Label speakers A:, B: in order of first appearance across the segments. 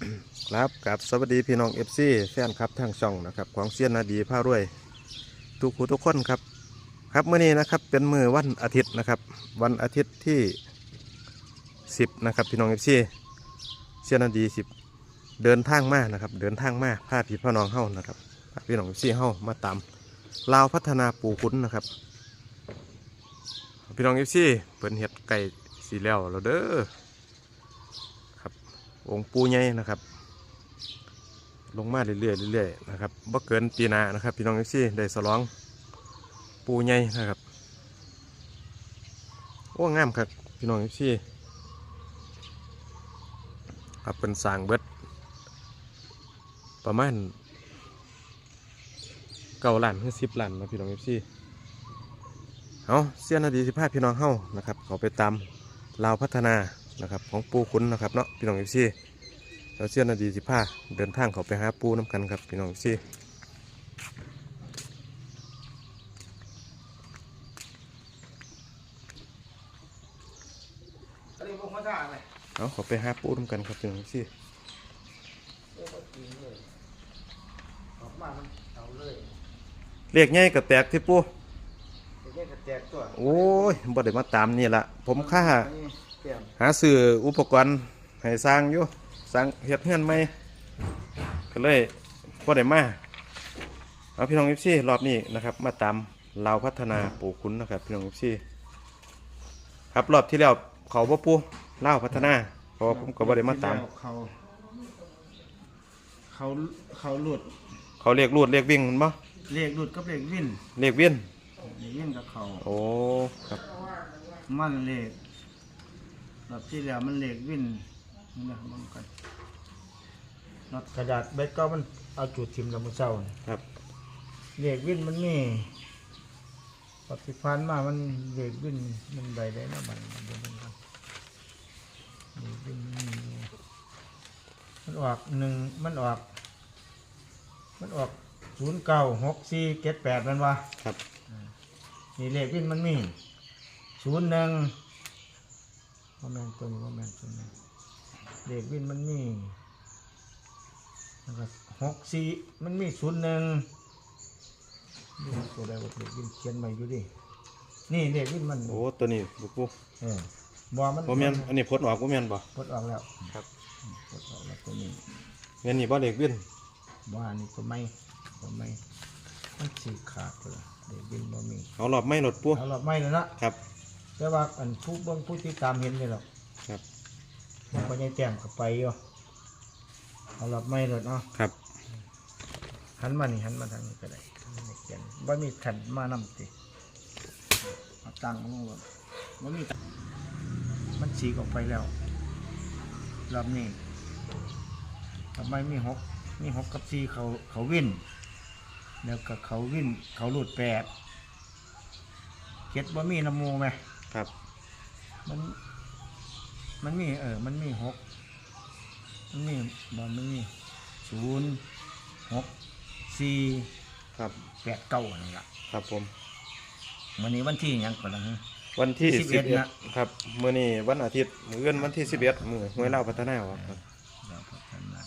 A: ครับกับสวัสดีพี่น้องเอฟซีแฟนครับทางช่องนะครับของเซียนนาดีผ้ารวย ทุกผู้ทุกคนครับ ครับเมื่อนี้นะครับเป็นมือวันอาทิตย์นะครับ วันอาทิตย์ที่ 10นะครับพี่น้องเอฟซีเซียนนาดี 10 เดินทางมานะครับเดินทางมาพาพี่พ่อน้องเฮานะครับพี่น้องเอฟซีเฮามาตามลาวพัฒนาปูขุนนะครับพี่น้องเอฟซีเปินเห็ดไก่สีแล้วแล้วเด้อ องค์ปูใหญ่นะครับ ลงมาเรื่อยๆเรื่อยๆนะครับบ่เกินปีหนานะครับ พี่น้องเอฟซีได้สลองปูใหญ่นะครับโอ้งามครับพี่น้องเอฟซีครับเป็นสร้างเบิด ประมาณเก้าล้านถึงสิบล้านนะพี่น้องเอฟซีเอาเสี้ยนนาดีสิพาพี่น้องเฮานะครับเขาไปตามลาวพัฒนา นะครับของปูขุนนะครับเนาะพี่น้องเอฟซีเราเชื่อนาดีสิผ้าเดินทางเขาไปหาปูน้ำกันครับพี่น้องซี่
B: อันนี้พวกมาด่าไหม
A: เอาเขาไปหาปูน้ำกันครับพี่น้องซี่
B: เออมากินเลยออกมามันเอาเลย
A: เรียกง่ายกับแตกที่ปู
B: เดี๋ยวแยกกระแจกตัว
A: โอ้ยบ่ได้มาตามนี่ละผมค่า
B: อันนี้เตรียม
A: หาซื้ออุปกรณ์ให้สร้างอยู่สร้างเฮ็ดเฮือนใหม่ก็เลยบ่ได้มาเอาพี่น้องเอฟซีรอบนี้นะครับ มาตามลาวพัฒนาปูคุณนะครับพี่น้องเอฟซีครับรอบที่แล้วเขาบ่ปูลาวพัฒนาเพราะว่าผมก็บ่ได้มาตาม
B: เขาเขาเขาหลุด
A: เขาเรียกรูดเรียกวิ่งมันบ่
B: เลขหลุดกับเลขวิน
A: เรียกเวียน
B: เลขวินกับเขา
A: โอ้ครับ
B: มันเลข รอบที่แล้วมันเลขวินนี่นะมันกันน็อตกระดาษใบเก้ามันเอาจุดทิมแล้วมันเศร้านี่
A: ครับ
B: เลขวินมันมีปฏิพันธ์มามันเลขวินมันใบได้นะบัดมันเดี๋ยวมันกันเลขวินมันมีอยู่มันออกหนึ่งมันออก มันออกศูนย์เก้าหกสี่เจ็ดแปดมันวะ
A: ครับ
B: นี่เลขวินมันมีศูนย์หนึ่ง ว่าแมนตัวนี้ว่าแมนตัวนี้เลขวินมันมีแล้วก็หกสี่มันมีศูนย์หนึ่งนี่ตัวใดว่าเลขวินเขียนใหม่อยู่ดินี่เลขวินมัน
A: โอ้ตัวนี้บุกบุ
B: เออบ่มัน
A: บ่แม่นอันนี้พดออกบ่แม่นบ่
B: ปลดออกแล้ว
A: ครับ
B: ปลดออกแล้วตัวนี้
A: แม่นนี่บ่เรียกเวียน
B: บ่อันนี้ตัวไม่ตัวไม่มันสีขาดเลยเลขวินบ่มี
A: เอารอบไม่รถปู
B: เอาหลอดไม่เลยนะครับ แต่ว่าอันผู้เบิ่งผู้ที่ตามเห็นเลยหรอก
A: ครับ
B: มันก็ยังแต้มกับไปอยู่เอาหลอดไม่เลยเนาะ
A: ครับ
B: หันมานี่หันมาทางนี้ก็ได้ไม่เขียนบ่มีขันมานำติเอาตังค์มาลงก่อนบ่มีตังค์มันสีกออกไปแล้วรอบนี้ทำไมมีหกมีหกกับสี่เขาเขาวินแล้วก็เขาวินเขาหลุดแปดเจ็ดบ่มีน้ำมูไหม
A: ครับ
B: มัน มันมีเออ มันมีหกมันมีบอลมันมีศูนย์หกสี่
A: ครับ
B: แปดเก้านั่นละ
A: ครับผม
B: วันนี้วันที่หยังก่อนละฮะ
A: วันที่
B: 11
A: 11
B: นะ
A: ครับมื้อนี้วันอาทิตย์มื้ออื่นวันที่11มื้อห้วยลาวพัฒนาครับ
B: เราพัฒนา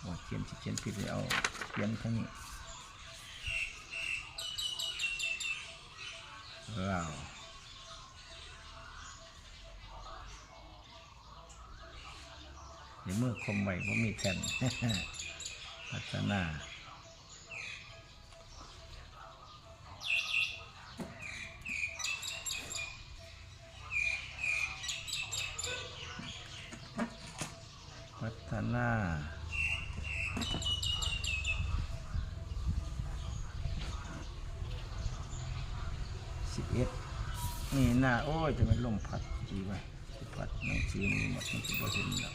B: โอ้เขียนสิเขียนผิดเลยเอาเขียนทั้งนี้ เราเดี๋ยวเมื่อคมไว้ผมมีแผ่นพัฒนาพัฒนาสิบเอ็ดนี่ หน้า โอ้ยจะเป็นลมพัดจีไว้สิพัดหนังสือมีหมดมันจะบ่เห็นแล้ว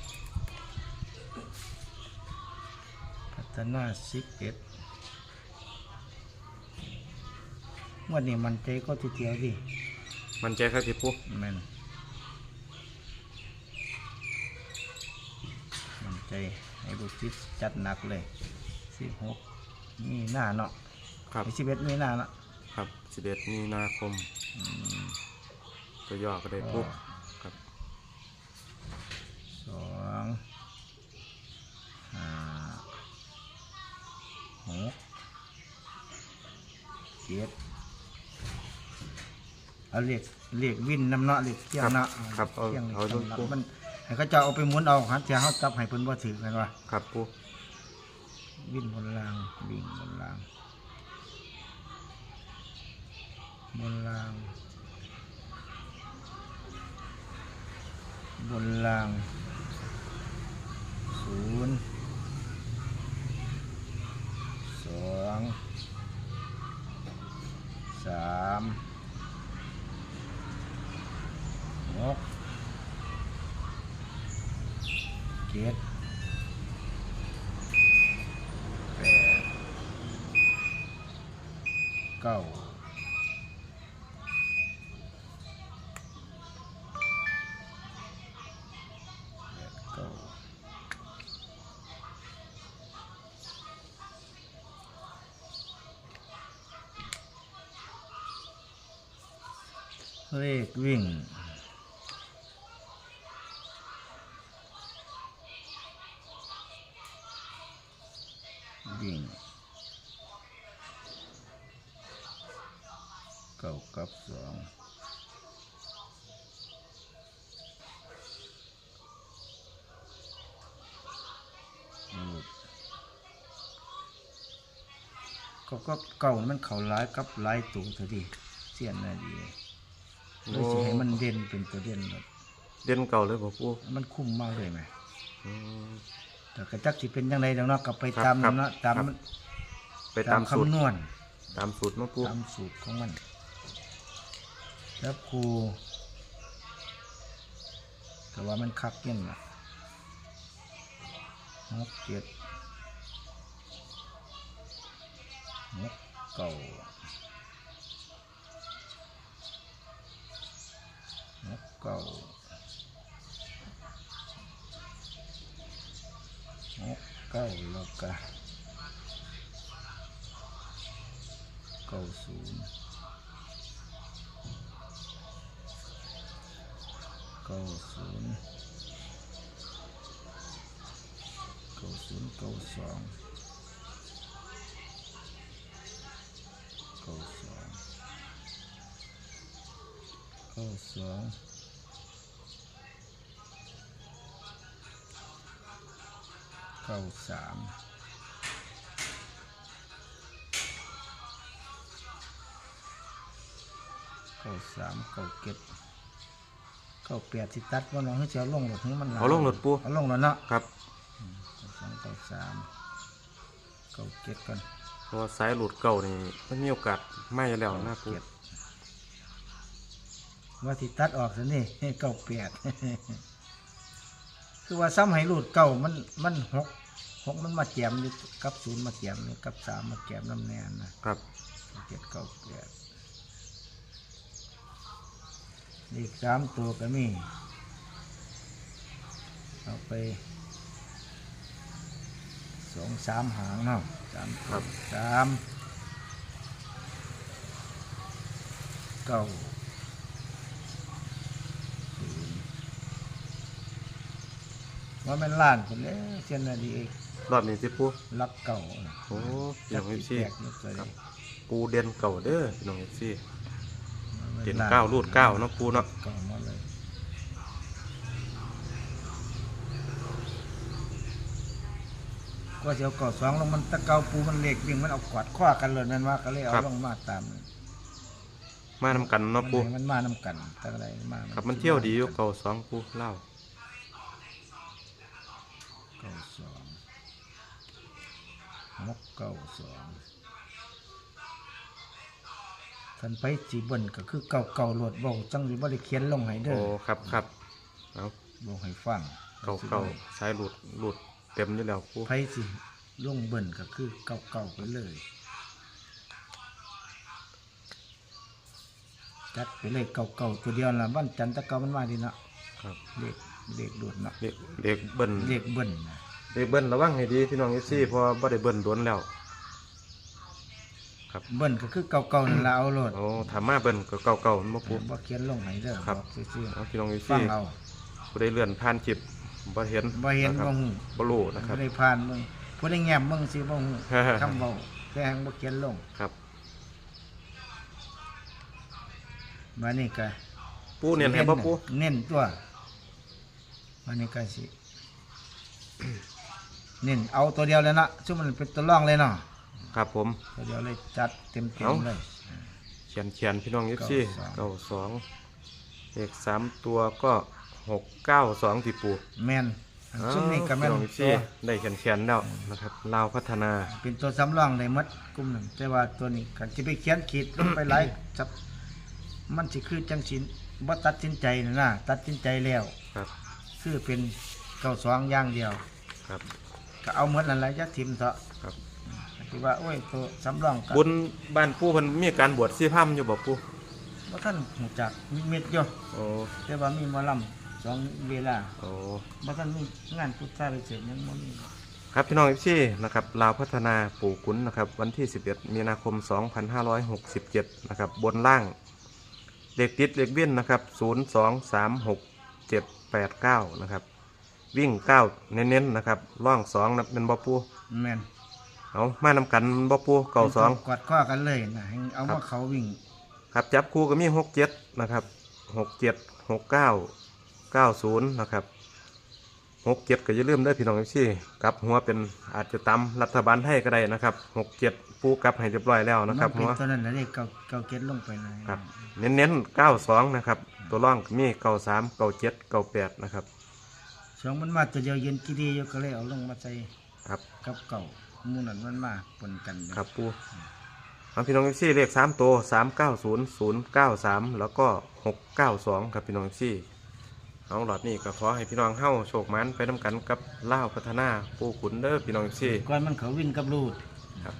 B: พัฒนาสิบเอ็ดวันนี้มันใจก็ทีเดียวดิ
A: มันใจครับพี่ปู
B: แม่นมันใจให้ลูกศิษย์จัดหนักเลยสิบหกมีหน้าเนาะ
A: ครับ
B: สิบเอ็ดมีหน้าเนาะ
A: ครับ11มีนาคม ก็ย่อก็ได้ปุ๊บครับสอง
B: ห้าหกเจ็ดเอาเหล็กเหล็กวิ่นน้ำเนาะเหล็กเที่ยงเนาะ
A: ครับเอา
B: ที่ยง
A: เอาลู
B: กปุ๊บ มันเขาจะเอาไปหมุนเอาครับจะเขาจับให้เพิ่นบ่ถือกันว่า
A: ครับปู
B: วิ่นบนลางวิ่งบนลางบนลาง บนรางศูนย์สองสามหกเจ็ดแปดเก้า เลขวิ่ง วิ่งเก้ากับสองก็ก็เก่ามันเข่าหลายกับหลายตัวเท่าที่เสียนน่ะดี เลยสิให้มันเด่นเป็นตัวเด่นแบบ
A: เด่นเก่าเลยบ่ปู
B: มันคุ้มมากเลยไหม
A: อืม
B: แต่กระจักสิเป็นยังไงแล้วเนาะกลับไป
A: ครับ
B: ตาม
A: ครับ
B: เนาะตาม
A: ครับ ไปตามสูตร
B: คำนวณ
A: ตามสูตรเนาะปู
B: ตามสูตรของมัน แล้วครูแต่ว่ามันคักเยังล่ะหกเจ็ดหกเก้า หกเก้าหกเก้าแล้วก็เก้า เก้าศูนย์เก้าศูนย์เก้าสองเก้าสองเก้าสองเก้าสามเก้าสามเก้าเก็ดเก้าแปดสิตัดว่าน้องให้เสียลงหลดนี้มันหลย
A: เอาลงรถปู
B: เอาลงแล้วเนาะ
A: ครับ
B: เก้าสองเก้าสามเก้าเจ็ดกัน
A: เพราะว่าสายหลุดเก่านี่มันมีโอกาสไหม้แล้วนะปู
B: เจ็ดว่าสิตัดออกสินี่ เก้าแปด คือว่าซ้ำให้รูดเก้ามันมันหกหกมันมาแจมอยู่กับศูนย์มาแจมอยู่กับสามมาแจมน้ำแน่นนะครับเจ็ดเก้าแปดเลขสามตัวก็มีเอาไปสองสามหางเนาะสาม
A: ครับ
B: สามเก้าศูนย์ ว่ามันล้านคนแล้วเช่นนาดีเอก
A: รอบนี้สิปู
B: รักเก่า
A: โอ้พี่น้องเอฟซี
B: แตกยกเลย
A: ปูเด่นเก่าเด้อพี่น้องเอฟซี
B: มัน
A: เด่น
B: ล้
A: เก้ารูดเก้าเนาะปูเนาะ
B: เก่ามาเลยก็เสียวเก่าสองลงมันตะเกาปูมันเล็กวิ่งมันเอากวาดข้อกันเลยนั่นว่าก็เลยเอาลงมาตามนั้น
A: มานำกันเนาะปู
B: มันมานำกันตั้งอะไรมา
A: ครับมันเที่ยวดีอยู่เก่าสองปูเล่า
B: เก้าสองหกเก้าสองท่านไปสีเบนก็คือเก่าเก่าโหลดเบาจังหรือบ่ได้เขียนลงให้เด้
A: โอ้
B: อ
A: ครับครับเอา
B: ลงให้ฟัง
A: เก่าเก่าสายหลุดหลุดเต็มอยู่แล้วปู
B: ไผสิลงเบิ่นก็คือเก่าเก่าไปเลย จัดไปเลยเก่าเก่าตัวเดียวละบ้านจันทร์แตะเก่ามันมาดีเนาะ
A: ครับ
B: เลข เลขโดดเนาะ
A: เด็กเด็กเบิ้ล
B: เลขเบิ่นนะ
A: เด็กเบิ้ลระวังให้ดีพี่น้องเอฟซีเพราะว่าบ่ได้เบิ้ลโดนแล้วครับ
B: เบิ่นก็คือเก่าเก่านั่นละเอาโหลด
A: โอ้ถามมาเบิ้ลก็เก่าเก่าๆมันบ่ปู
B: บ่เขียนลงให้เด้อ
A: ครับ
B: อกซื่อ
A: เอาพี่น้องเอฟ
B: ๆฟั
A: ซี
B: งเอา
A: ผู้ได้เลื่อนผ่านจิบบ่เห็น
B: บ่เห็น
A: นะค
B: บ่
A: รับ
B: ฮู้
A: บ่รู้นะครับ
B: บ่ได้ผ่านมึงผู้ได้แง้มมึงสิบ่ฮู้
A: ฮ่าฮ่า
B: คำเว้าแต่หังบ่เขียนลง
A: ครับ
B: บัดนี้ก็
A: ปูเนียนให้บ่ปู
B: เน้นตัว บัดนี้ก็สิเน้นเอาตัวเดียวเลยนะซึ่งมันเป็นตัวร่องเลยเนาะ
A: ครับผม
B: ตัวเดียวเลยจัดเต็ม
A: เอ้า
B: ๆเลย
A: เขียนเขียนพี่น้องยิปซี่
B: เก้า
A: เก้าสองเลขสามตัวก็หกเก้าสองที่ปู
B: แม่นอันซึ่งนี่ก็แม่น
A: พี่น้องยิป
B: ตั
A: ซี่
B: ว
A: ได้เขียนเขียนแล้วนะครับลาวพัฒนา
B: เป็นตัวสำรองได้หมดกลุ่มหนึ่งแต่ว่าตัวนี้กันจะไปเขียนขีดลงไปหลายจับมันสิคือจังสินบ่ตัดสินใจนะนะตัดสินใจแล้ว
A: ครับ
B: คือเป็นเก้าสองอย่างเดียว
A: ครับ
B: ก็เอาหมดนั่นแหละจะทิมเถอะ
A: ครับ
B: ที่ว่าโอ้ยตัวสำรองก็
A: บุญบ้านปูเพิ่นมีการบวชซี่พามอยู่บ่ปู
B: บ่ท่านหูจักมีเม็ดอยู่
A: โอ้
B: แต่ว่ามีหมอลำสองเวลา
A: โอ้
B: บ่ท่านมีงานพุทธาไปเสร็จยังบ่มี
A: ครับพี่น้องยิปซี่นะครับลาวพัฒนาปู่ขุนนะครับวันที่ 11 มีนาคม 2567 นะครับบนล่างเลขติดเลขเบี้ยนนะครับ 0 2 3 6 7 8 9นะครับ วิ่ง9เน้นๆนะครับล่อง2นะเป็นบ่ปู
B: แม่น
A: เอามานำกันบ่ปูเก่าสอง
B: กอดข้อกันเลยนะให้เอา
A: ครั
B: มา
A: บ
B: เขาวิ่ง
A: ครับจับคู่ก็มีหกเจ็ดนะครับหกเจ็ดหกเก้าเก้าศูนย์นะครับหกเจ็ดก็อย่าลืมได้อพี่น้องที่กลับหัวเป็นอาจจะตำรัฐบาลให้ก็ได้นะครับหกเจ็ดปูกลับให้เรียบร้อยแล้วนะครับ
B: มัเป็
A: หัว
B: ตัวนั้นแหละเด็กเก่าเก่าเก็ตลงไปเลย
A: ครับ เน้นๆเก้าสองนะครับ ตัวร่องก็มีเก้าสามเก้าเจ็ดเก้าแปดนะครับ
B: สองมันมาตัวเดียวเย็นกี่ดีอยู่ก็เลยเอาลงมาใส่
A: ครับ
B: กับเก่าหมูนั่นมันมาปนกันเด้อ
A: ครับปูเอาพี่น้องที่เลขสามตัวสามเก้าศูนย์ศูนย์เก้าสามแล้วก็หกเก้าสองครับพี่น้องที่เอาหลอดนี่ก็ขอให้พี่น้องเฮ้าโชคมันไปน้ำกันกับเล่าวพัฒนาปูขุนเด้อพี่น้องซี่
B: ก่อนมันเขาวิ่งกับรูด
A: ครับ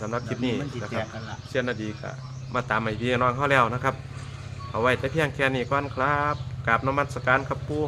A: สำหรับคลิปนี้
B: มันสิ
A: นะ
B: แต
A: ครับ
B: กกันละ
A: เชียนนาดีก็มาตามไอพี่น้องเขาแล้วนะครับ เอาไว้แต่เพียงแค่นี้ก่อนครับกราบนมัสการครับปู